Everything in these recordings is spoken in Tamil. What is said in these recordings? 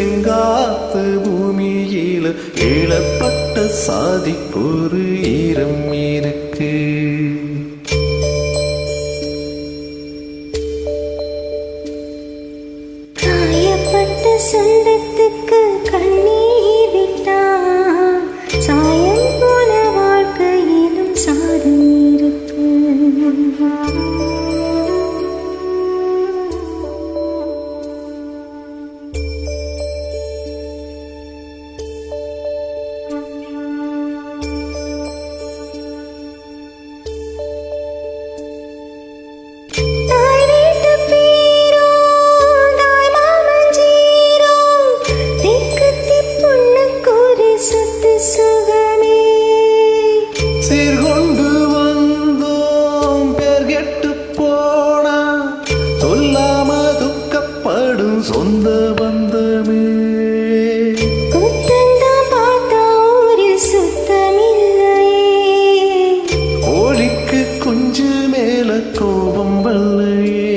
செங்காத்து பூமியில் சாதி சாதிப்பொரு ஈரம் இருக்கு சொந்த பந்தமே கோழிக்கு குஞ்சு மேல கோபம் வல்லையே.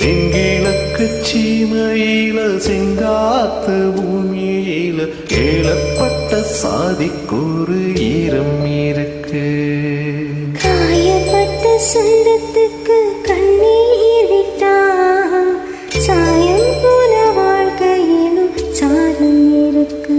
தென்கிழக்கு சீமையில செங்காத்து பூமி. கேளப்பட்ட சாதிக்கூறு ஈரம் இருக்கு. காயப்பட்ட சொந்தத்துக்கு கண்ணீர் விட்டா சாயம் போல வாழ்க்கையிலும் சாரம் இருக்கு.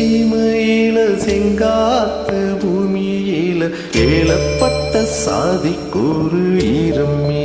சீமையில செங்காத்து பூமியில ஏழப்பட்ட சாதிக்கூறு ஈரமே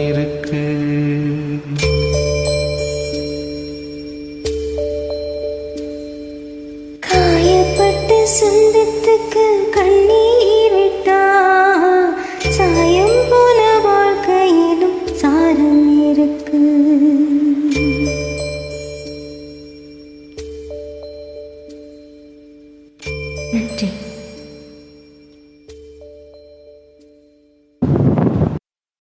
empty.